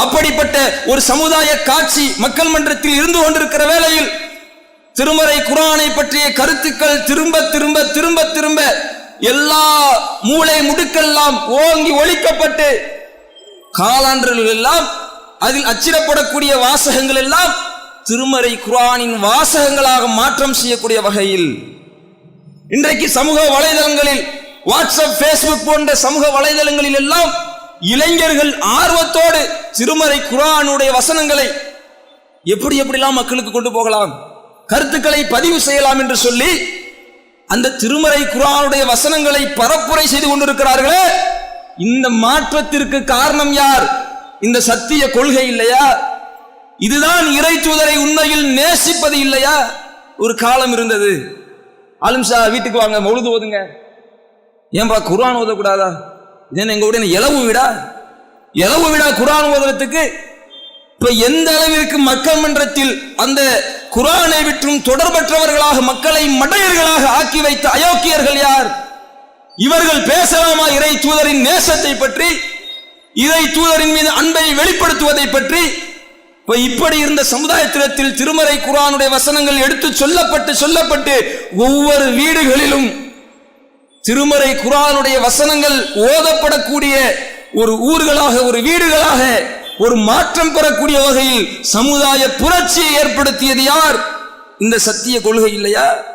அப்படிப்பட்ட ஒரு சமுதாய காட்சி மக்கள் மன்றத்தில் இருந்து கொண்டிருக்கிற வேளையில் திருமறை குரானை பற்றிய கருத்துக்கள் திரும்ப திரும்ப திரும்ப திரும்ப எல்லா மூளை முடுக்கெல்லாம் ஓங்கி ஒழிக்கப்பட்டு காலாண்டர்கள் எல்லாம் அதில் அச்சிடப்படக்கூடிய வாசகங்கள் எல்லாம் திருமறை குரானின் வாசகங்களாக மாற்றம் செய்யக்கூடிய வகையில் இன்றைக்கு சமூக வலைதளங்களில் வாட்ஸ்அப் ஃபேஸ்புக் போன்ற சமூக வலைதளங்களில் எல்லாம் இளைஞர்கள் ஆர்வத்தோடு திருமறை குரானுடைய வசனங்களை எப்படி எப்படிலாம் மக்களுக்கு கொண்டு போகலாம் கருத்துக்களை பதிவு செய்யலாம் என்று சொல்லி அந்த திருமறை குரானுடைய வசனங்களை பரப்புரை செய்து கொண்டிருக்கிறார்களே இந்த மாற்றத்திற்கு காரணம் யார்? இந்த சத்திய கொள்கை இல்லையா? இதுதான் இறை தூதரை உண்மையில் நேசிப்பது இல்லையா? ஒரு காலம் இருந்தது. ஆலிம்சா வீட்டுக்கு வாங்க மொழுது ஓதுங்க. ஏன்பா குரான் ஓதக்கூடாதா? இதென்ன எங்க உடைய இளவு விடா? இலவு விடா குரான் ஓதுறதுக்கு? இப்ப எந்த அளவிற்கு மக்கள் மன்றத்தில் அந்த குரானை விற்றும் தொடர்பற்றவர்களாக மக்களை மடையர்களாக ஆக்கி வைத்த அயோக்கியர்கள் யார்? இவர்கள் பேசலாமா இறை தூதரின் நேசத்தை பற்றி? இறை தூதரின் மீது அன்பை வெளிப்படுத்துவதை பற்றி? இப்படி இருந்த சமுதாயத்திடத்தில் திருமறை குரானுடைய வசனங்கள் எடுத்து சொல்லப்பட்டு சொல்லப்பட்டு ஒவ்வொரு வீடுகளிலும் திருமறை குரானுடைய வசனங்கள் ஓதப்படக்கூடிய ஒரு ஊர்களாக ஒரு வீடுகளாக ஒரு மாற்றம் பெறக்கூடிய வகையில் சமுதாய புரட்சியை ஏற்படுத்தியது யார்? இந்த சத்திய கொள்கை இல்லையா?